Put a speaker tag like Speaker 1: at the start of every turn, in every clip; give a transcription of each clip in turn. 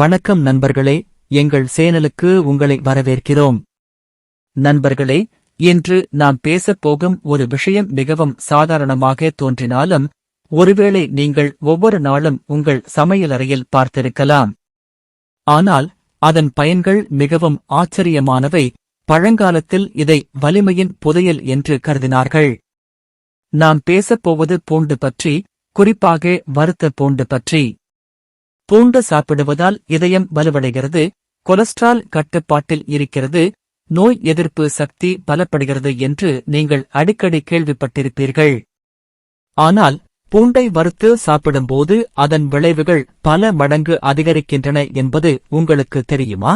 Speaker 1: வணக்கம் நண்பர்களே எங்கள் சேனலுக்கு உங்களை வரவேற்கிறோம். நண்பர்களே இன்று நாம் பேசப் போகும் ஒரு விஷயம் மிகவும் சாதாரணமாக தோன்றினாலும் ஒருவேளை நீங்கள் ஒவ்வொரு நாளும் உங்கள் சமையலறையில் பார்த்திருக்கலாம். ஆனால் அதன் பயன்கள் மிகவும் ஆச்சரியமானவை பழங்காலத்தில் இதை வலிமையின் புதையல் என்று கருதினார்கள். நாம் பேசப் போவது பூண்டு பற்றி குறிப்பாக வறுத்த பூண்டு பற்றி. பூண்டு சாப்பிடுவதால் இதயம் வலுவடைகிறது கொலஸ்ட்ரால் கட்டுப்பாட்டில் இருக்கிறது நோய் எதிர்ப்பு சக்தி பலப்படுகிறது என்று நீங்கள் அடிக்கடி கேள்விப்பட்டிருப்பீர்கள். ஆனால் பூண்டை வறுத்து சாப்பிடும்போது அதன் விளைவுகள் பல மடங்கு அதிகரிக்கின்றன என்பது உங்களுக்கு தெரியுமா?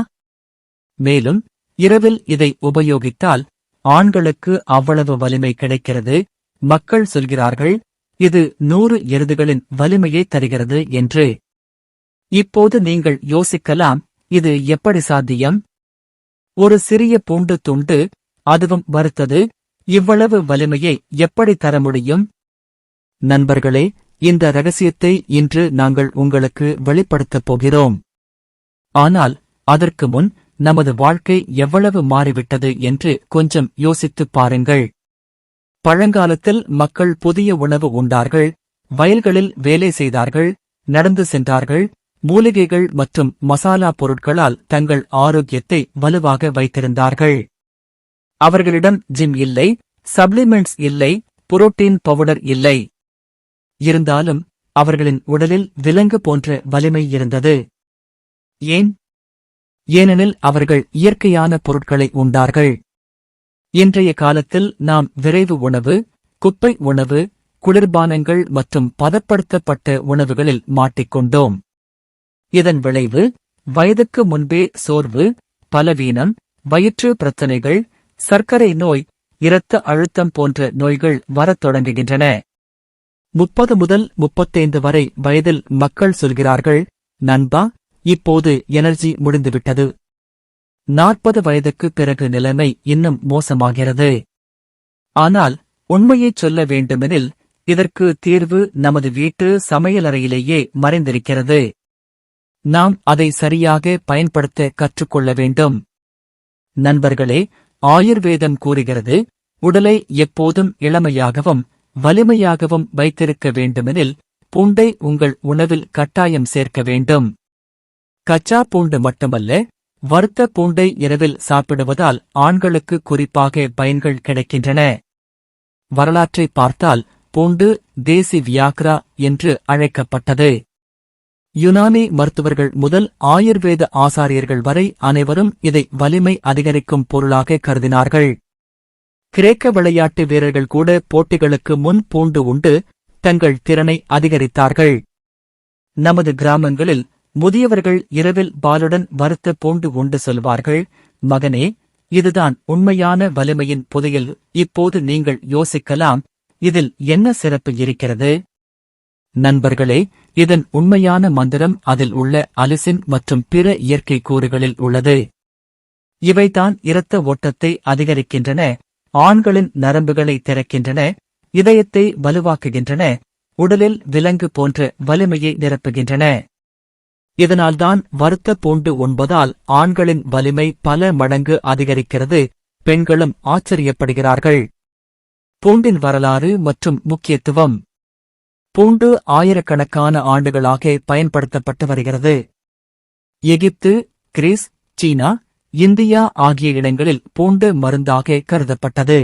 Speaker 1: மேலும் இரவில் இதை உபயோகித்தால் ஆண்களுக்கு அவ்வளவு வலிமை கிடைக்கிறது மக்கள் சொல்கிறார்கள் இது நூறு எருதுகளின் வலிமையை தருகிறது என்று. இப்போது நீங்கள் யோசிக்கலாம் இது எப்படி சாத்தியம்? ஒரு சிறிய பூண்டு துண்டு அதுவும் வறுத்தது இவ்வளவு வலிமையை எப்படி தர முடியும்? நண்பர்களே இந்த ரகசியத்தை இன்று நாங்கள் உங்களுக்கு வெளிப்படுத்தப் போகிறோம். ஆனால் அதற்கு முன் நமது வாழ்க்கை எவ்வளவு மாறிவிட்டது என்று கொஞ்சம் யோசித்துப் பாருங்கள். பழங்காலத்தில் மக்கள் புதிய உணவு உண்டார்கள் வயல்களில் வேலை செய்தார்கள் நடந்து சென்றார்கள் மூலிகைகள் மற்றும் மசாலா பொருட்களால் தங்கள் ஆரோக்கியத்தை வலுவாக வைத்திருந்தார்கள். அவர்களிடம் ஜிம் இல்லை சப்ளிமெண்ட்ஸ் இல்லை புரோட்டீன் பவுடர் இல்லை. இருந்தாலும் அவர்களின் உடலில் விலங்கு போன்ற வலிமை இருந்தது. ஏன்? ஏனெனில் அவர்கள் இயற்கையான பொருட்களை உண்டார்கள். இன்றைய காலத்தில் நாம் விரைவு உணவு குப்பை உணவு குளிர்பானங்கள் மற்றும் பதப்படுத்தப்பட்ட உணவுகளில் மாட்டிக்கொண்டோம். இதன் விளைவு வயதுக்கு முன்பே சோர்வு பலவீனம் வயிற்று பிரச்சனைகள் சர்க்கரை நோய் இரத்த அழுத்தம் போன்ற நோய்கள் வரத் தொடங்குகின்றன. முப்பது முதல் முப்பத்தைந்து வரை வயதில் மக்கள் சொல்கிறார்கள் நண்பா இப்போது எனர்ஜி முடிந்துவிட்டது. நாற்பது வயதுக்கு பிறகு நிலைமை இன்னும் மோசமாகிறது. ஆனால் உண்மையைச் சொல்ல வேண்டுமெனில் இதற்கு தீர்வு நமது வீட்டு சமையலறையிலேயே மறைந்திருக்கிறது. நாம் அதை சரியாக பயன்படுத்த கற்றுக்கொள்ள வேண்டும். நண்பர்களே ஆயுர்வேதம் கூறுகிறது உடலை எப்போதும் இளமையாகவும் வலிமையாகவும் வைத்திருக்க வேண்டுமெனில் பூண்டை உங்கள் உணவில் கட்டாயம் சேர்க்க வேண்டும். கச்சா பூண்டு மட்டுமல்ல வறுத்த பூண்டை இரவில் சாப்பிடுவதால் ஆண்களுக்கு குறிப்பாக பயன்கள் கிடைக்கின்றன. வரலாற்றை பார்த்தால் பூண்டு தேசி வியாக்ரா என்று அழைக்கப்பட்டது. யுனானி மருத்துவர்கள் முதல் ஆயுர்வேத ஆசாரியர்கள் வரை அனைவரும் இதை வலிமை அதிகரிக்கும் பொருளாக கருதினார்கள். கிரேக்க விளையாட்டு வீரர்கள் கூட போட்டிகளுக்கு முன் பூண்டு உண்டு தங்கள் திறனை அதிகரித்தார்கள். நமது கிராமங்களில் முதியவர்கள் இரவில் பாலுடன் வறுத்த பூண்டு உண்டு சொல்வார்கள் மகனே இதுதான் உண்மையான வலிமையின் புதையில் இப்போது நீங்கள் யோசிக்கலாம் இதில் என்ன சிறப்பு இருக்கிறது? நண்பர்களே இதன் உண்மையான மந்திரம் அதில் உள்ள அலிசின் மற்றும் பிற இயற்கை கூறுகளில் உள்ளது. இவைதான் இரத்த ஓட்டத்தை அதிகரிக்கின்றன ஆண்களின் நரம்புகளை திறக்கின்றன இதயத்தை வலுவாக்குகின்றன உடலில் விலங்கு போன்ற வலிமையை நிரப்புகின்றன. இதனால்தான் வருத்த பூண்டு உண்பதால் ஆண்களின் வலிமை பல மடங்கு அதிகரிக்கிறது பெண்களும் ஆச்சரியப்படுகிறார்கள். பூண்டின் வரலாறு மற்றும் முக்கியத்துவம். பூண்டு ஆயிரக்கணக்கான ஆண்டுகளாக பயன்படுத்தப்பட்டு வருகிறது. எகிப்து கிரீஸ் சீனா இந்தியா ஆகிய இடங்களில் பூண்டு மருந்தாக கருதப்பட்டது.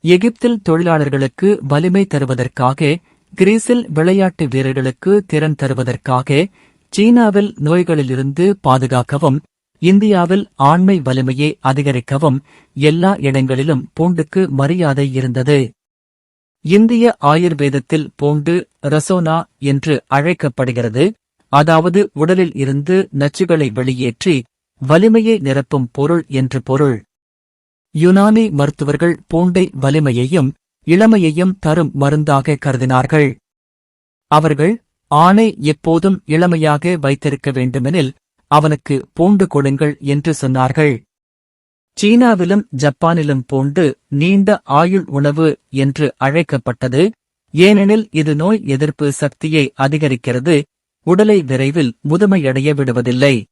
Speaker 1: எகிப்தில் தொழிலாளர்களுக்கு வலிமை தருவதற்காக கிரீஸில் விளையாட்டு வீரர்களுக்கு திறன் தருவதற்காக சீனாவில் நோய்களிலிருந்து பாதுகாக்கவும் இந்தியாவில் ஆண்மை வலிமையை அதிகரிக்கவும் எல்லா இடங்களிலும் பூண்டுக்கு மரியாதை இருந்தது. இந்திய ஆயுர்வேதத்தில் பூண்டு ரசோனா என்று அழைக்கப்படுகிறது. அதாவது உடலில் இருந்து நச்சுகளை வெளியேற்றி வலிமையை நிரப்பும் பொருள் என்று பொருள். யுனானி மருத்துவர்கள் பூண்டை வலிமையையும் இளமையையும் தரும் மருந்தாக கருதினார்கள். அவர்கள் ஆணை எப்போதும் இளமையாக வைத்திருக்க வேண்டுமெனில் அவனுக்கு பூண்டு கொடுங்கள் என்று சொன்னார்கள். சீனாவிலும் ஜப்பானிலும் பூண்டு நீண்ட ஆயுள் உணவு என்று அழைக்கப்பட்டது. ஏனெனில் இது நோய் எதிர்ப்பு சக்தியை அதிகரிக்கிறது. உடலை விரைவில் முதுமையடைய விடுவதில்லை.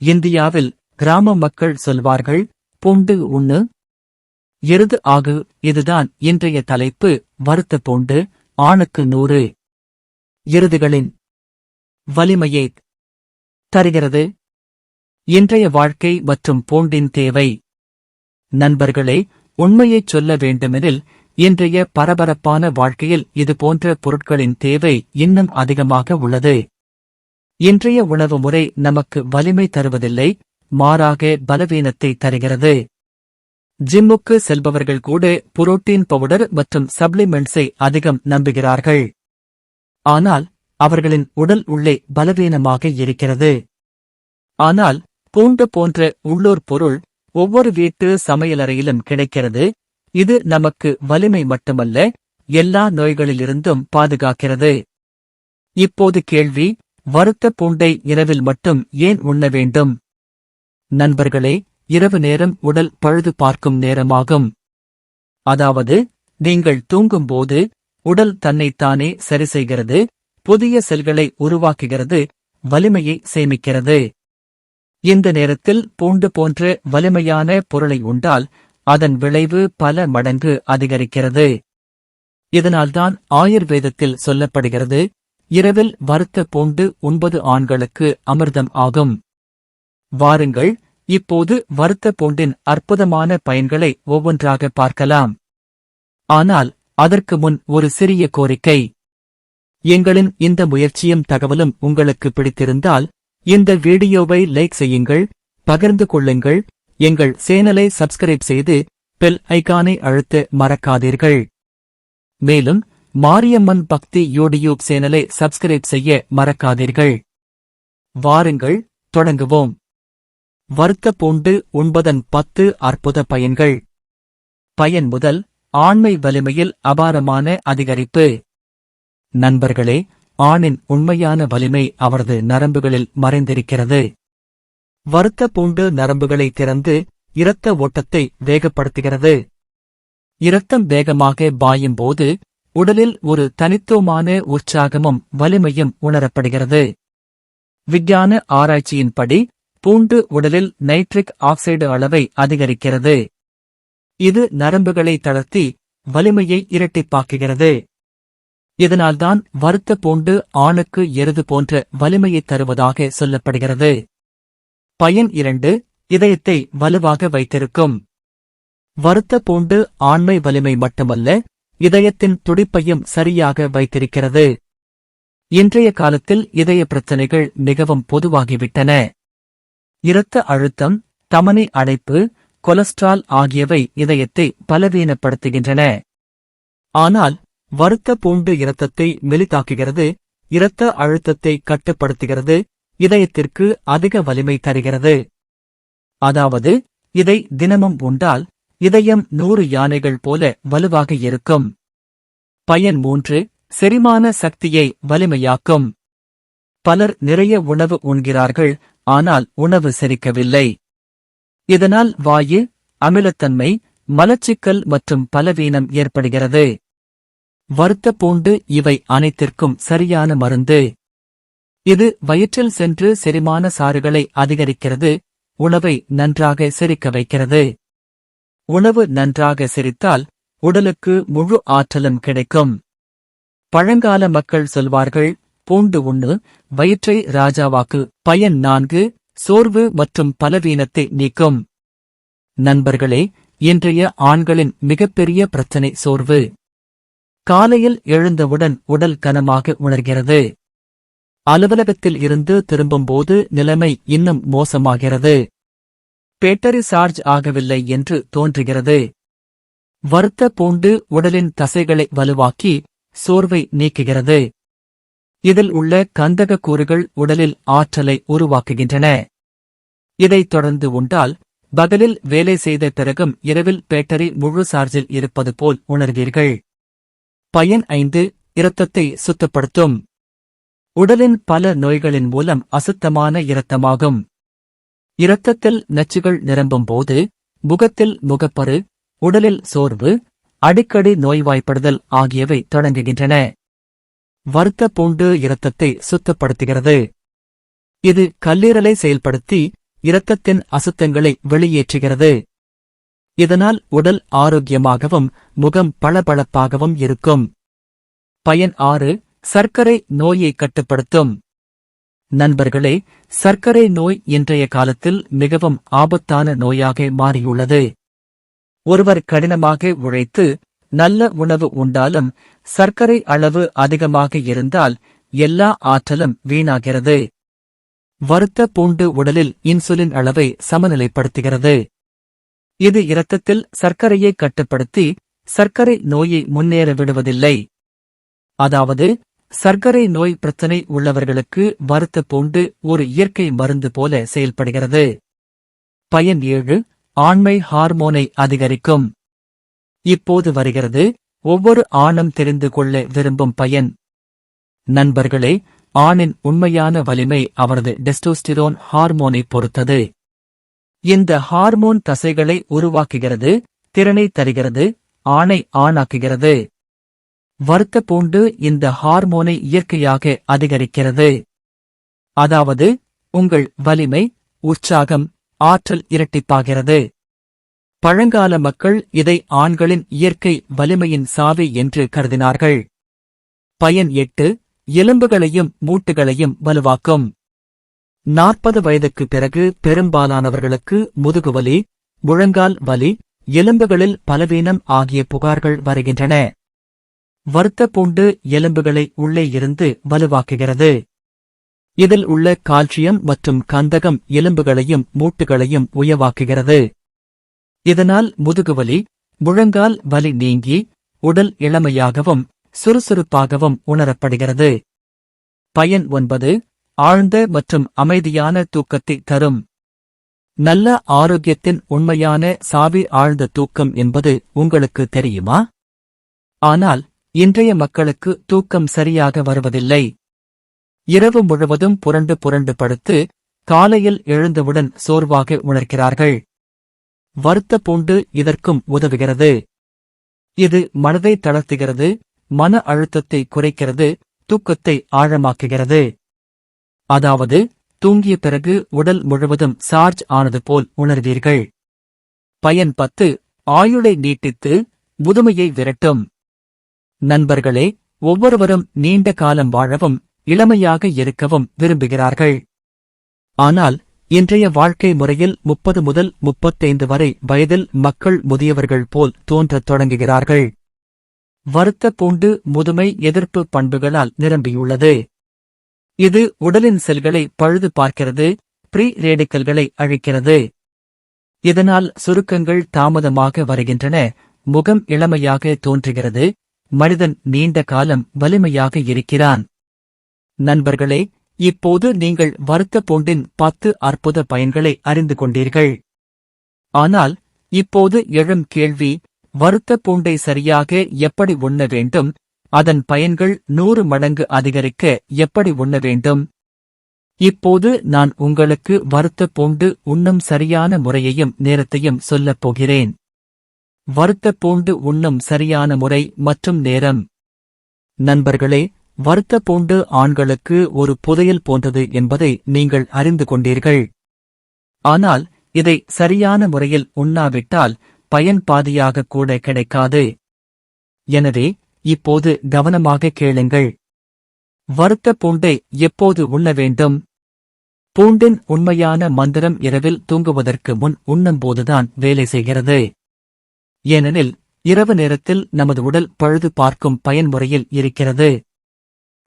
Speaker 1: இந்தியாவில் கிராம மக்கள் சொல்வார்கள் பூண்டு உண்ணு. எருது ஆகு. இதுதான் இன்றைய தலைப்பு. வருத்த பூண்டு. ஆணுக்கு நூறு. எருதுகளின் வலிமையை தருகிறது. இன்றைய வாழ்க்கை மற்றும் போண்டின் தேவை. நண்பர்களே உண்மையைச் சொல்ல வேண்டுமெனில் இன்றைய பரபரப்பான வாழ்க்கையில் இது போன்ற பொருட்களின் தேவை இன்னும் அதிகமாக உள்ளது. இன்றைய உணவு முறை நமக்கு வலிமை தருவதில்லை மாறாக பலவீனத்தை தருகிறது. ஜிம்முக்கு செல்பவர்கள் கூட புரோட்டீன் பவுடர் மற்றும் சப்ளிமெண்ட்ஸை அதிகம் நம்புகிறார்கள். ஆனால் அவர்களின் உடல் உள்ளே பலவீனமாக இருக்கிறது. ஆனால் பூண்டு போன்ற உள்ளூர் பொருள் ஒவ்வொரு வீட்டு சமையலறையிலும் கிடைக்கிறது. இது நமக்கு வலிமை மட்டுமல்ல எல்லா நோய்களிலிருந்தும் பாதுகாக்கிறது. இப்போது கேள்வி வறுத்த பூண்டை இரவில் மட்டும் ஏன் உண்ண வேண்டும்? நண்பர்களே இரவு நேரம் உடல் பழுது பார்க்கும் நேரமாகும். அதாவது நீங்கள் தூங்கும்போது உடல் தன்னைத்தானே சரி செய்கிறது புதிய செல்களை உருவாக்குகிறது வலிமையை சேமிக்கிறது. இந்த நேரத்தில் பூண்டு போன்ற வலிமையான பொருளை உண்டால் அதன் விளைவு பல மடங்கு அதிகரிக்கிறது. இதனால்தான் ஆயுர்வேதத்தில் சொல்லப்படுகிறது இரவில் வறுத்த பூண்டு ஒன்பது ஆண்களுக்கு அமிர்தம் ஆகும். வாருங்கள் இப்போது வறுத்த பூண்டின் அற்புதமான பயன்களை ஒவ்வொன்றாக பார்க்கலாம். ஆனால் அதற்கு முன் ஒரு சிறிய கோரிக்கை. எங்களின் இந்த முயற்சியும் தகவலும் உங்களுக்கு பிடித்திருந்தால் இந்த வீடியோவை லைக் செய்யுங்கள் பகிர்ந்து கொள்ளுங்கள் எங்கள் சேனலை சப்ஸ்கிரைப் செய்து பெல் ஐகானை அழுத்த மறக்காதீர்கள். மேலும் மாரியம்மன் பக்தி யூடியூப் சேனலை சப்ஸ்கிரைப் செய்ய மறக்காதீர்கள். வாருங்கள் தொடங்குவோம். வறுத்த பூண்டு உண்பதன் பத்து அற்புத பயன்கள். பயன் முதல் ஆண்மை வலிமையில் அபாரமான அதிகரிப்பு. நண்பர்களே ஆணின் உண்மையான வலிமை அவரது நரம்புகளில் மறைந்திருக்கிறது. வருத்த பூண்டு நரம்புகளை திறந்து இரத்த ஓட்டத்தை வேகப்படுத்துகிறது. இரத்தம் வேகமாக பாயும் போது உடலில் ஒரு தனித்துவமான உற்சாகமும் வலிமையும் உணரப்படுகிறது. விஞ்ஞான ஆராய்ச்சியின்படி பூண்டு உடலில் நைட்ரிக் ஆக்சைடு அளவை அதிகரிக்கிறது. இது நரம்புகளை தளர்த்தி வலிமையை இரட்டிப்பாக்குகிறது. இதனால்தான் வறுத்த பூண்டு ஆணுக்கு எருது போன்ற வலிமையை தருவதாக சொல்லப்படுகிறது. பயன் இரண்டு இதயத்தை வலுவாக வைத்திருக்கும். வறுத்த பூண்டு ஆண்மை வலிமை மட்டுமல்ல இதயத்தின் துடிப்பையும் சரியாக வைத்திருக்கிறது. இன்றைய காலத்தில் இதய பிரச்சனைகள் மிகவும் பொதுவாகிவிட்டன. இரத்த அழுத்தம் தமனி அடைப்பு கொலஸ்ட்ரால் ஆகியவை இதயத்தை பலவீனப்படுத்துகின்றன. ஆனால் வறுத்த பூண்டு இரத்தத்தை மெலிதாக்குகிறது இரத்த அழுத்தத்தை கட்டுப்படுத்துகிறது இதயத்திற்கு அதிக வலிமை தருகிறது. அதாவது இதை தினமும் உண்டால் இதயம் நூறு யானைகள் போல வலுவாக இருக்கும். பயன் மூன்று செரிமான சக்தியை வலிமையாக்கும். பலர் நிறைய உணவு உண்கிறார்கள் ஆனால் உணவு செரிக்கவில்லை. இதனால் வாயு அமிலத்தன்மை மலச்சிக்கல் மற்றும் பலவீனம் ஏற்படுகிறது. வறுத்த பூண்டு இவை அனைத்திற்கும் சரியான மருந்து. இது வயிற்றில் சென்று செரிமான சாறுகளை அதிகரிக்கிறது உணவை நன்றாக செரிக்க வைக்கிறது. உணவு நன்றாக செரித்தால் உடலுக்கு முழு ஆற்றலும் கிடைக்கும். பழங்கால மக்கள் சொல்வார்கள் பூண்டு உண்ணு வயிற்றை ராஜாவாக்கு பயன் நான்கு சோர்வு மற்றும் பலவீனத்தை நீக்கும். நண்பர்களே இன்றைய ஆண்களின் மிகப்பெரிய பிரச்சனை சோர்வு. காலையில் எழுந்தவுடன் உடல் கனமாக உணர்கிறது. அலுவலகத்தில் இருந்து திரும்பும்போது நிலைமை இன்னும் மோசமாகிறது. பேட்டரி சார்ஜ் ஆகவில்லை என்று தோன்றுகிறது. வறுத்த பூண்டு உடலின் தசைகளை வலுவாக்கி சோர்வை நீக்குகிறது. இதில் உள்ள கந்தக கூறுகள் உடலில் ஆற்றலை உருவாக்குகின்றன. இதைத் தொடர்ந்து உண்டால் பகலில் வேலை செய்த பிறகும் இரவில் பேட்டரி முழு சார்ஜில் இருப்பது போல் உணர்வீர்கள். பயன் ஐந்து இரத்தத்தை சுத்தப்படுத்தும். உடலின் பல நோய்களின் மூலம் அசுத்தமான இரத்தமாகும். இரத்தத்தில் நச்சுகள் நிரம்பும் போது முகத்தில் முகப்பரு உடலில் சோர்வு அடிக்கடி நோய்வாய்ப்படுதல் ஆகியவை தொடங்குகின்றன. வறுத்த பூண்டு இரத்தத்தை சுத்தப்படுத்துகிறது. இது கல்லீரலை செயல்படுத்தி இரத்தத்தின் அசுத்தங்களை வெளியேற்றுகிறது. இதனால் உடல் ஆரோக்கியமாகவும் முகம் பளபளப்பாகவும் இருக்கும். பயன் ஆறு சர்க்கரை நோயை கட்டுப்படுத்தும். நண்பர்களே சர்க்கரை நோய் இன்றைய காலத்தில் மிகவும் ஆபத்தான நோயாக மாறியுள்ளது. ஒருவர் கடினமாக உழைத்து நல்ல உணவு உண்டாலும் சர்க்கரை அளவு அதிகமாக இருந்தால் எல்லா ஆற்றலும் வீணாகிறது. வறுத்த பூண்டு உடலில் இன்சுலின் அளவை சமநிலைப்படுத்துகிறது. இது இரத்தத்தில் சர்க்கரையை கட்டுப்படுத்தி சர்க்கரை நோயை முன்னேற விடுவதில்லை. அதாவது சர்க்கரை நோய் பிரச்சனை உள்ளவர்களுக்கு வறுத்த பூண்டு ஒரு இயற்கை மருந்து போல செயல்படுகிறது. பயன் ஏழு ஆண்மை ஹார்மோனை அதிகரிக்கும். இப்போது வருகிறது ஒவ்வொரு ஆணும் தெரிந்து கொள்ள விரும்பும் பயன். நண்பர்களே ஆணின் உண்மையான வலிமை அவரது டெஸ்டோஸ்டிரோன் ஹார்மோனை பொறுத்தது. இந்த ஹார்மோன் தசைகளை உருவாக்குகிறது திறனை தருகிறது ஆணை ஆணாக்குகிறது. வறுத்த பூண்டு இந்த ஹார்மோனை இயற்கையாக அதிகரிக்கிறது. அதாவது உங்கள் வலிமை உற்சாகம் ஆற்றல் இரட்டிப்பாகிறது. பழங்கால மக்கள் இதை ஆண்களின் இயற்கை வலிமையின் சாவி என்று கருதினார்கள். பயன் எட்டு எலும்புகளையும் மூட்டுகளையும் வலுவாக்கும். நாற்பது வயதுக்கு பிறகு பெரும்பாலானவர்களுக்கு முதுகுவலி முழங்கால் வலி எலும்புகளில் பலவீனம் ஆகிய புகார்கள் வருகின்றன. வறுத்த பூண்டு எலும்புகளை உள்ளே இருந்து வலுவாக்குகிறது. இதில் உள்ள கால்சியம் மற்றும் கந்தகம் எலும்புகளையும் மூட்டுகளையும் உயவாக்குகிறது. இதனால் முதுகுவலி முழங்கால் வலி நீங்கி உடல் இளமையாகவும் சுறுசுறுப்பாகவும் உணரப்படுகிறது. பயன் ஒன்பது ஆழ்ந்த மற்றும் அமைதியான தூக்கத்தை தரும். நல்ல ஆரோக்கியத்தின் உண்மையான சாவி ஆழ்ந்த தூக்கம் என்பது உங்களுக்கு தெரியுமா? ஆனால் இன்றைய மக்களுக்கு தூக்கம் சரியாக வருவதில்லை. இரவு முழுவதும் புரண்டு புரண்டு படுத்து காலையில் எழுந்தவுடன் சோர்வாக உணர்கிறார்கள். வருத்த பூண்டு இதற்கும் உதவுகிறது. இது மனதை தளர்த்துகிறது மன அழுத்தத்தை குறைக்கிறது தூக்கத்தை ஆழமாக்குகிறது. அதாவது தூங்கிய பிறகு உடல் முழுவதும் சார்ஜ் ஆனது போல் உணர்வீர்கள். பயன் பத்து ஆயுளை நீட்டித்து முதுமையை விரட்டும். நண்பர்களே ஒவ்வொருவரும் நீண்ட காலம் வாழவும் இளமையாக இருக்கவும் விரும்புகிறார்கள். ஆனால் இன்றைய வாழ்க்கை முறையில் முப்பது முதல் முப்பத்தைந்து வரை வயதில் மக்கள் முதியவர்கள் போல் தோன்றத் தொடங்குகிறார்கள். வருத்த பூண்டு முதுமை எதிர்ப்பு பண்புகளால் நிரம்பியுள்ளது. இது உடலின் செல்களை பழுது பார்க்கிறது ப்ரீ ரேடிக்கல்களை அழிக்கிறது. இதனால் சுருக்கங்கள் தாமதமாக வருகின்றன முகம் இளமையாக தோன்றுகிறது மனிதன் நீண்ட காலம் வலிமையாக இருக்கிறான். நண்பர்களே இப்போது நீங்கள் வருத்த பூண்டின் பத்து அற்புத பயன்களை அறிந்து கொண்டீர்கள். ஆனால் இப்போது எழும் கேள்வி வருத்த பூண்டை சரியாக எப்படி உண்ண வேண்டும் அதன் பயன்கள் நூறு மடங்கு அதிகரிக்க எப்படி உண்ண வேண்டும்? இப்போது நான் உங்களுக்கு வறுத்த பூண்டு உண்ணும் சரியான முறையையும் நேரத்தையும் சொல்லப் போகிறேன். வறுத்த பூண்டு உண்ணும் சரியான முறை மற்றும் நேரம். நண்பர்களே வறுத்த பூண்டு ஆண்களுக்கு ஒரு புதையல் போன்றது என்பதை நீங்கள் அறிந்து கொண்டீர்கள். ஆனால் இதை சரியான முறையில் உண்ணாவிட்டால் பயன் பாதியாக கூட கிடைக்காது. எனவே இப்போது கவனமாக கேளுங்கள். வறுத்த பூண்டை எப்போது உண்ண வேண்டும்? பூண்டின் உண்மையான மந்திரம் இரவில் தூங்குவதற்கு முன் உண்ணும்போதுதான் வேலை செய்கிறது. ஏனெனில் இரவு நேரத்தில் நமது உடல் பழுது பார்க்கும் பயன்முறையில் இருக்கிறது.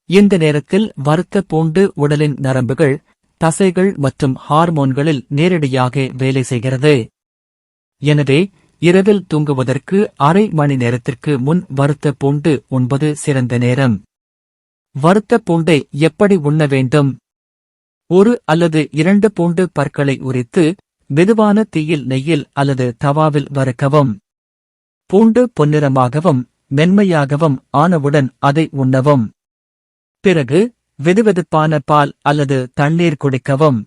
Speaker 1: இந்த நேரத்தில் வறுத்த பூண்டு உடலின் நரம்புகள் தசைகள் மற்றும் ஹார்மோன்களில் நேரடியாக வேலை செய்கிறது. எனவே இரவில் தூங்குவதற்கு அரை மணி நேரத்திற்கு முன் வறுத்த பூண்டு உண்பது சிறந்த நேரம். வறுத்த பூண்டை எப்படி உண்ண வேண்டும்? ஒரு அல்லது இரண்டு பூண்டு பற்களை உரித்து மெதுவான தீயில் நெய்யில் அல்லது தவாவில் வறுக்கவும். பூண்டு பொன்னிறமாகவும் மென்மையாகவும் ஆனவுடன் அதை உண்ணவும். பிறகு வெதுவெதுப்பான பால் அல்லது தண்ணீர் குடிக்கவும்.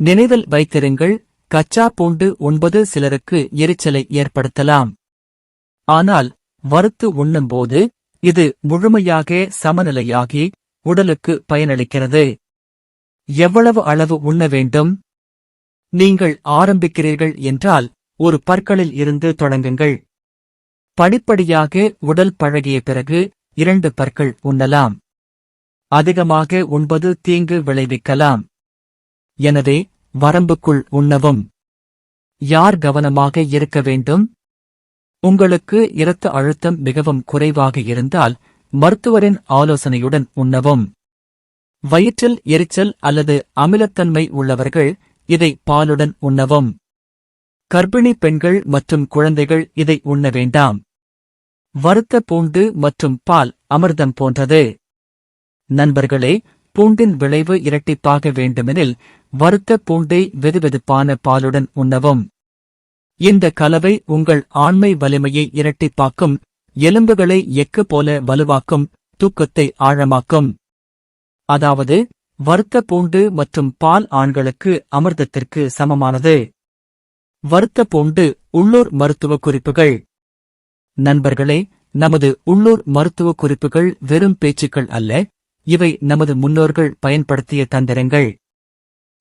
Speaker 1: நினைவில் வைத்திருங்கள் கச்சா பூண்டு உண்பது சிலருக்கு எரிச்சலை ஏற்படுத்தலாம். ஆனால் வறுத்து உண்ணும்போது இது முழுமையாக சமநிலையாகி உடலுக்கு பயனளிக்கிறது. எவ்வளவு அளவு உண்ண வேண்டும்? நீங்கள் ஆரம்பிக்கிறீர்கள் என்றால் ஒரு பற்களில் இருந்து தொடங்குங்கள். படிப்படியாக உடல் பழகிய பிறகு இரண்டு பற்கள் உண்ணலாம். அதிகமாக உண்பது தீங்கு விளைவிக்கலாம். எனவே வரம்புக்குள் உண்ணவும். யார் கவனமாக இருக்க வேண்டும்? உங்களுக்கு இரத்த அழுத்தம் மிகவும் குறைவாக இருந்தால் மருத்துவரின் ஆலோசனையுடன் உண்ணவும். வயிற்றில் எரிச்சல் அல்லது அமிலத்தன்மை உள்ளவர்கள் இதை பாலுடன் உண்ணவும். கர்ப்பிணி பெண்கள் மற்றும் குழந்தைகள் இதை உண்ண வேண்டாம். வறுத்த பூண்டு மற்றும் பால் அமிர்தம் போன்றது. நண்பர்களே பூண்டின் விளைவு இரட்டிப்பாக வேண்டுமெனில் வறுத்த பூண்டை வெதுவெதுப்பான பாலுடன் உண்ணவும். இந்த கலவை உங்கள் ஆண்மை வலிமையை இரட்டிப்பாக்கும் எலும்புகளை எக்கு போல வலுவாக்கும் தூக்கத்தை ஆழமாக்கும். அதாவது வறுத்த பூண்டு மற்றும் பால் ஆண்களுக்கு அமிர்தத்திற்கு சமமானது. வறுத்த பூண்டு உள்ளூர் மருத்துவ குறிப்புகள். நண்பர்களே நமது உள்ளூர் மருத்துவ குறிப்புகள் வெறும் பேச்சுக்கள் அல்ல இவை நமது முன்னோர்கள் பயன்படுத்திய தந்திரங்கள்.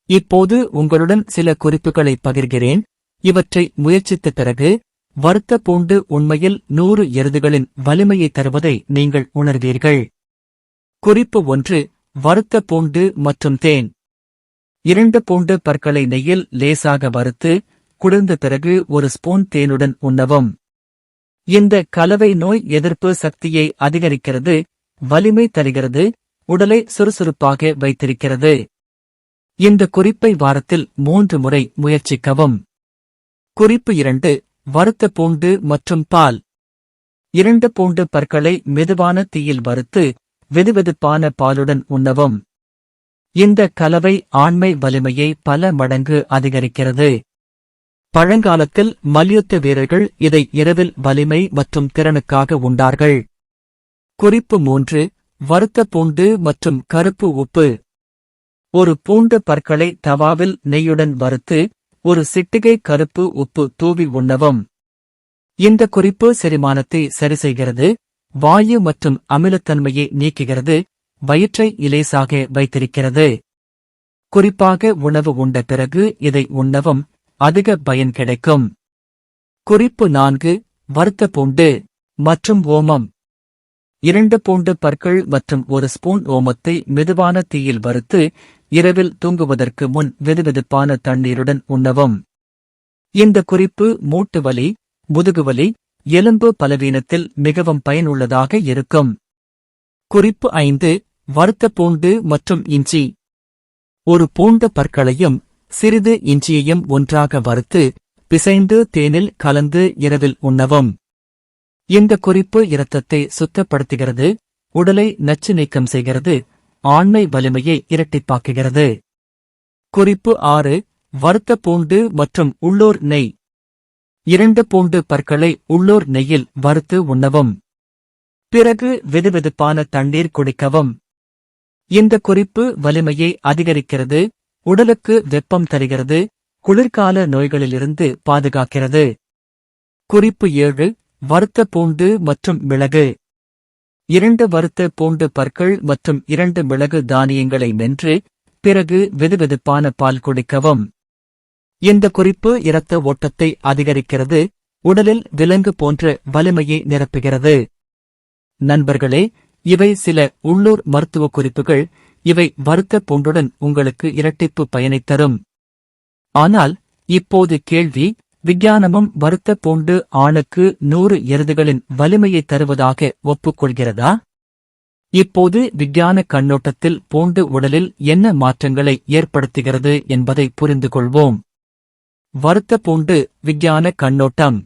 Speaker 1: இப்போது உங்களுடன் சில குறிப்புகளை பகிர்கிறேன். இவற்றை முயற்சித்த பிறகு வறுத்த பூண்டு உண்மையில் நூறு எருதுகளின் வலிமையை தருவதை நீங்கள் உணர்வீர்கள். குறிப்பு ஒன்று வறுத்த பூண்டு மற்றும் தேன். இரண்டு பூண்டு பற்களை நெய்யில் லேசாக வறுத்து குளிர்ந்த பிறகு ஒரு ஸ்பூன் தேனுடன் உண்ணவும். இந்த கலவை நோய் எதிர்ப்பு சக்தியை அதிகரிக்கிறது வலிமை தருகிறது உடலை சுறுசுறுப்பாக வைத்திருக்கிறது. இந்த குறிப்பை வாரத்தில் மூன்று முறை முயற்சிக்கவும். குறிப்பு இரண்டு வறுத்த பூண்டு மற்றும் பால். இரண்டு பூண்டு பற்களை மெதுவான தீயில் வறுத்து வெதுவெதுப்பான பாலுடன் உண்ணவும். இந்த கலவை ஆண்மை வலிமையை பல மடங்கு அதிகரிக்கிறது. பழங்காலத்தில் மல்யுத்த வீரர்கள் இதை இரவில் வலிமை மற்றும் திறனுக்காக உண்டார்கள். குறிப்பு மூன்று வறுத்த பூண்டு மற்றும் கருப்பு உப்பு. ஒரு பூண்டு பற்களை தவாவில் நெய்யுடன் வறுத்து ஒரு சிட்டிகை கருப்பு உப்பு தூவி உண்ணவும். இந்த குறிப்பு செரிமானத்தை சரிசெய்கிறது வாயு மற்றும் அமிலத்தன்மையை நீக்குகிறது வயிற்றை இலேசாக வைத்திருக்கிறது. குறிப்பாக உணவு உண்ட பிறகு இதை உண்ணவும் அதிக பயன் கிடைக்கும். குறிப்பு நான்கு வறுத்த பூண்டு மற்றும் ஓமம். இரண்டு பூண்டு பற்கள் மற்றும் ஒரு ஸ்பூன் ஓமத்தை மெதுவான தீயில் வறுத்து இரவில் தூங்குவதற்கு முன் வெதுவெதுப்பான தண்ணீருடன் உண்ணவும். இந்த குறிப்பு மூட்டு வலி முதுகுவலி எலும்பு பலவீனத்தில் மிகவும் பயனுள்ளதாக இருக்கும். குறிப்பு ஐந்து வறுத்த பூண்டு மற்றும் இஞ்சி. ஒரு பூண்டு பற்களையும் சிறிது இஞ்சியையும் ஒன்றாக வறுத்து பிசைந்து தேனில் கலந்து இரவில் உண்ணவும். இந்த குறிப்பு இரத்தத்தை சுத்தப்படுத்துகிறது உடலை நச்சு நீக்கம் செய்கிறது ஆண்மை வலிமையை இரட்டிப்பாக்குகிறது. குறிப்பு ஆறு வறுத்த பூண்டு மற்றும் உள்ளூர் நெய். இரண்டு பூண்டு பற்களை உள்ளூர் நெய்யில் வறுத்து உண்ணவும். பிறகு வெதுவெதுப்பான தண்ணீர் குடிக்கவும். இந்த குறிப்பு வலிமையை அதிகரிக்கிறது உடலுக்கு வெப்பம் தருகிறது குளிர்கால நோய்களிலிருந்து பாதுகாக்கிறது. குறிப்பு ஏழு வறுத்த பூண்டு மற்றும் மிளகு. இரண்டு வறுத்த பூண்டு பற்கள் மற்றும் இரண்டு மிளகு தானியங்களை மென்று பிறகு வெதுவெதுப்பான பால் குடிக்கவும். இந்த குறிப்பு இரத்த ஓட்டத்தை அதிகரிக்கிறது உடலில் விலங்கு போன்ற வலிமையை நிரப்புகிறது. நண்பர்களே இவை சில உள்ளூர் மருத்துவ குறிப்புகள் இவை வறுத்த பூண்டுடன் உங்களுக்கு இரட்டிப்பு பயனைத் தரும். ஆனால் இப்போது கேள்வி விஞ்ஞானமும் வறுத்த பூண்டு ஆணுக்கு நூறு எருதுகளின் வலிமையை தருவதாக ஒப்புக்கொள்கிறதா? இப்போது விஞ்ஞான கண்ணோட்டத்தில் பூண்டு உடலில் என்ன மாற்றங்களை ஏற்படுத்துகிறது என்பதை புரிந்து கொள்வோம் வருத்த பூண்டு விஞ்ஞான கண்ணோட்டம்.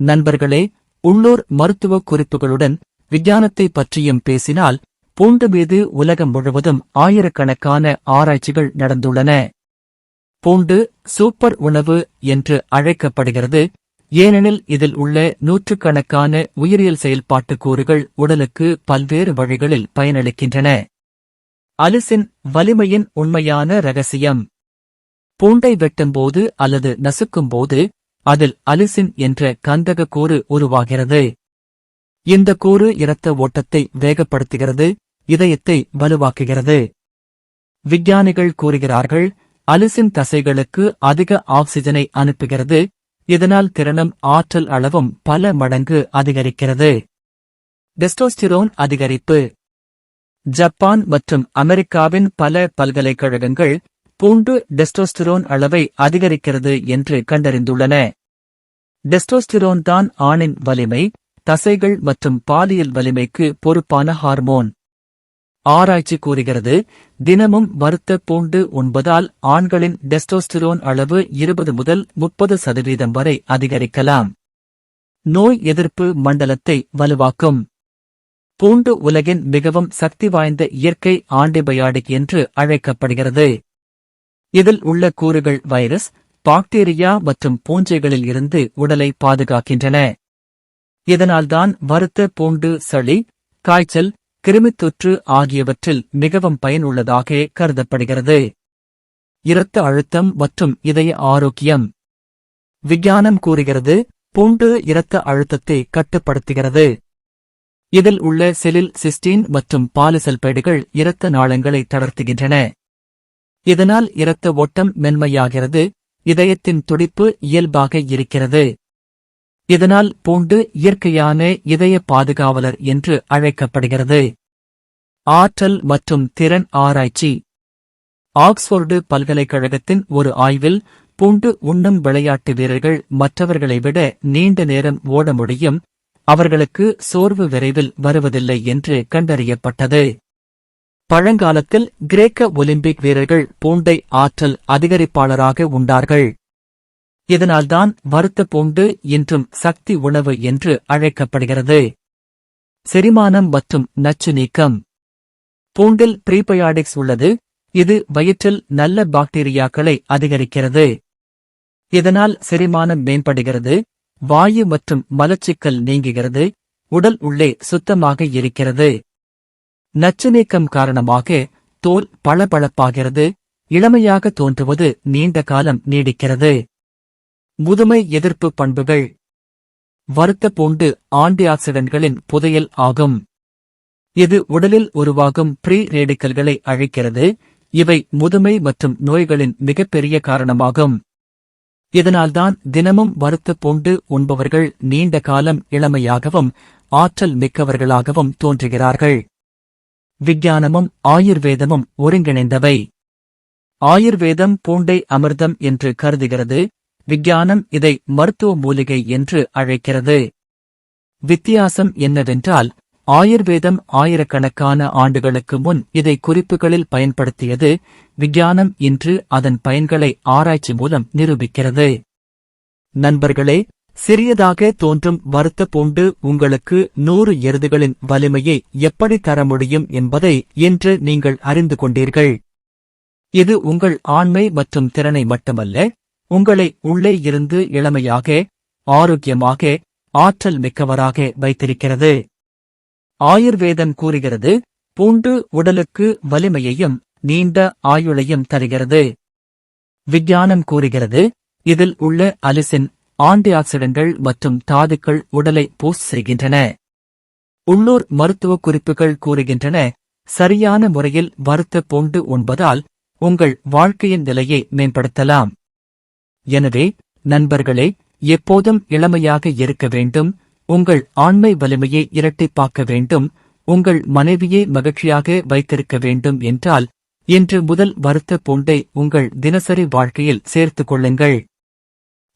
Speaker 1: நண்பர்களே உள்ளூர் மருத்துவ குறிப்புகளுடன் விஞ்ஞானத்தை பற்றியும் பேசினால் பூண்டு மீது உலகம் முழுவதும் ஆயிரக்கணக்கான ஆராய்ச்சிகள் நடந்துள்ளன. பூண்டு சூப்பர் உணவு என்று அழைக்கப்படுகிறது. ஏனெனில் இதில் உள்ள நூற்றுக்கணக்கான உயிரியல் செயல்பாட்டு கூறுகள் உடலுக்கு பல்வேறு வழிகளில் பயனளிக்கின்றன. அலிசின் வலிமையின் உண்மையான ரகசியம். பூண்டை வெட்டும்போது அல்லது நசுக்கும்போது அதில் அலிசின் என்ற கந்தக கூறு உருவாகிறது. இந்த கூறு இரத்த ஓட்டத்தை வேகப்படுத்துகிறது இதயத்தை வலுவாக்குகிறது. விஞ்ஞானிகள் கூறுகிறார்கள் அலிசின் தசைகளுக்கு அதிக ஆக்சிஜனை அனுப்புகிறது. இதனால் திறனும் ஆற்றல் அளவும் பல மடங்கு அதிகரிக்கிறது. டெஸ்டோஸ்டிரோன் அதிகரிப்பு. ஜப்பான் மற்றும் அமெரிக்காவின் பல பல்கலைக்கழகங்கள் பூண்டு டெஸ்டோஸ்டிரோன் அளவை அதிகரிக்கிறது என்று கண்டறிந்துள்ளன. டெஸ்டோஸ்டிரோன் தான் ஆணின் வலிமை தசைகள் மற்றும் பாலியல் வலிமைக்கு பொறுப்பான ஹார்மோன். ஆராய்ச்சி கூறுகிறது தினமும் வறுத்த பூண்டு உண்பதால் ஆண்களின் டெஸ்டோஸ்டிரோன் அளவு இருபது முதல் முப்பது சதவீதம் வரை அதிகரிக்கலாம். நோய் எதிர்ப்பு மண்டலத்தை வலுவாக்கும். பூண்டு உலகின் மிகவும் சக்தி வாய்ந்த இயற்கை ஆண்டிபயாடிக் என்று அழைக்கப்படுகிறது. இதில் உள்ள கூறுகள் வைரஸ் பாக்டீரியா மற்றும் பூஞ்சைகளில் இருந்து உடலை பாதுகாக்கின்றன. இதனால்தான் வறுத்த பூண்டு சளி காய்ச்சல் கிருமித்தொற்று ஆகியவற்றில் மிகவும் பயனுள்ளதாக கருதப்படுகிறது. இரத்த அழுத்தம் மற்றும் இதய ஆரோக்கியம். விஞ்ஞானம் கூறுகிறது பூண்டு இரத்த அழுத்தத்தை கட்டுப்படுத்துகிறது. இதில் உள்ள செலில் சிஸ்டீன் மற்றும் பாலிசல்பைடுகள் இரத்த நாளங்களை தளர்த்துகின்றன. இதனால் இரத்த ஓட்டம் மென்மையாகிறது இதயத்தின் துடிப்பு இயல்பாக இருக்கிறது. இதனால் பூண்டு இயற்கையான இதய பாதுகாவலர் என்று அழைக்கப்படுகிறது. ஆற்றல் மற்றும் திறன் ஆராய்ச்சி. ஆக்ஸ்போர்டு பல்கலைக்கழகத்தின் ஒரு ஆய்வில் பூண்டு உண்ணும் விளையாட்டு வீரர்கள் மற்றவர்களை விட நீண்ட நேரம் ஓட முடியும் அவர்களுக்கு சோர்வு விரைவில் வருவதில்லை என்று கண்டறியப்பட்டது. பழங்காலத்தில் கிரேக்க ஒலிம்பிக் வீரர்கள் பூண்டை ஆற்றல் அதிகரிப்பாளராக உண்டார்கள். இதனால்தான் வறுத்த பூண்டு இன்றும் சக்தி உணவு என்று அழைக்கப்படுகிறது. செரிமானம் மற்றும் நச்சு நீக்கம். பூண்டில் ப்ரீபயாடிக்ஸ் உள்ளது. இது வயிற்றில் நல்ல பாக்டீரியாக்களை அதிகரிக்கிறது. இதனால் செரிமானம் மேம்படுகிறது. வாயு மற்றும் மலச்சிக்கல் நீங்குகிறது. உடல் உள்ளே சுத்தமாக இருக்கிறது. நச்சு நீக்கம் காரணமாக தோல் பளபளப்பாகிறது. இளமையாக தோன்றுவது நீண்ட காலம் நீடிக்கிறது. முதுமை எதிர்ப்பு பண்புகள். வறுத்த பூண்டு ஆன்டிஆக்சிடன்ட்களின் புதையல் ஆகும். இது உடலில் உருவாகும் ப்ரீ ரேடிக்கல்களை அழிக்கிறது. இவை முதுமை மற்றும் நோய்களின் மிகப்பெரிய காரணமாகும். இதனால்தான் தினமும் வறுத்த பூண்டு உண்பவர்கள் நீண்ட காலம் இளமையாகவும் ஆற்றல் மிக்கவர்களாகவும் தோன்றுகிறார்கள். விஞ்ஞானமும் ஆயுர்வேதமும் ஒருங்கிணைந்தவை. ஆயுர்வேதம் பூண்டை அமிர்தம் என்று கருதுகிறது. விஞ்ஞானம் இதை மருத்துவ மூலிகை என்று அழைக்கிறது. வித்தியாசம் என்னவென்றால் ஆயுர்வேதம் ஆயிரக்கணக்கான ஆண்டுகளுக்கு முன் இதை குறிப்புகளில் பயன்படுத்தியது விஞ்ஞானம் இன்று அதன் பயன்களை ஆராய்ச்சி மூலம் நிரூபிக்கிறது. நண்பர்களே சிறியதாக தோன்றும் வருத்த பூண்டு உங்களுக்கு நூறு எருதுகளின் வலிமையை எப்படி தர முடியும் என்பதை இன்று நீங்கள் அறிந்து கொண்டீர்கள். இது உங்கள் ஆண்மை மற்றும் திறனை மட்டுமல்ல உங்களை உள்ளே இருந்து இளமையாக ஆரோக்கியமாக ஆற்றல் மிக்கவராக வைத்திருக்கிறது. ஆயுர்வேதம் கூறுகிறது பூண்டு உடலுக்கு வலிமையையும் நீண்ட ஆயுளையும் தருகிறது. விஞ்ஞானம் கூறுகிறது இதில் உள்ள அலிசின் ஆன்டிஆக்சிடன்ட்கள் மற்றும் தாதுக்கள் உடலை போஸ்ட் செய்கின்றன உள்ளூர் மருத்துவ குறிப்புகள் கூறுகின்றன சரியான முறையில் வறுத்த பூண்டு உண்பதால் உங்கள் வாழ்க்கையின் நிலையை மேம்படுத்தலாம். எனவே நண்பர்களே எப்போதும் இளமையாக இருக்க வேண்டும் உங்கள் ஆண்மை வலிமையை இரட்டிப்பாக்க வேண்டும் உங்கள் மனைவியை மகிழ்ச்சியாக வைத்திருக்க வேண்டும் என்றால் இன்று முதல் வறுத்த பூண்டை உங்கள் தினசரி வாழ்க்கையில் சேர்த்துக் கொள்ளுங்கள்.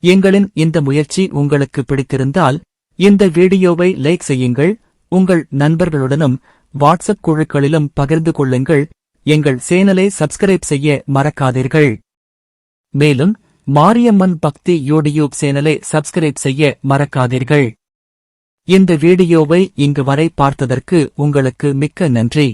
Speaker 1: எங்களின் இந்த முயற்சி உங்களுக்கு பிடித்திருந்தால் இந்த வீடியோவை லைக் செய்யுங்கள் உங்கள் நண்பர்களுடனும் வாட்ஸ்அப் குழுக்களிலும் பகிர்ந்து கொள்ளுங்கள் எங்கள் சேனலை சப்ஸ்கிரைப் செய்ய மறக்காதீர்கள். மேலும் மாரியம்மன் பக்தி யூடியூப் சேனலை சப்ஸ்கிரைப் செய்ய மறக்காதீர்கள். இந்த வீடியோவை இங்கு வரை பார்த்ததற்கு உங்களுக்கு மிக்க நன்றி.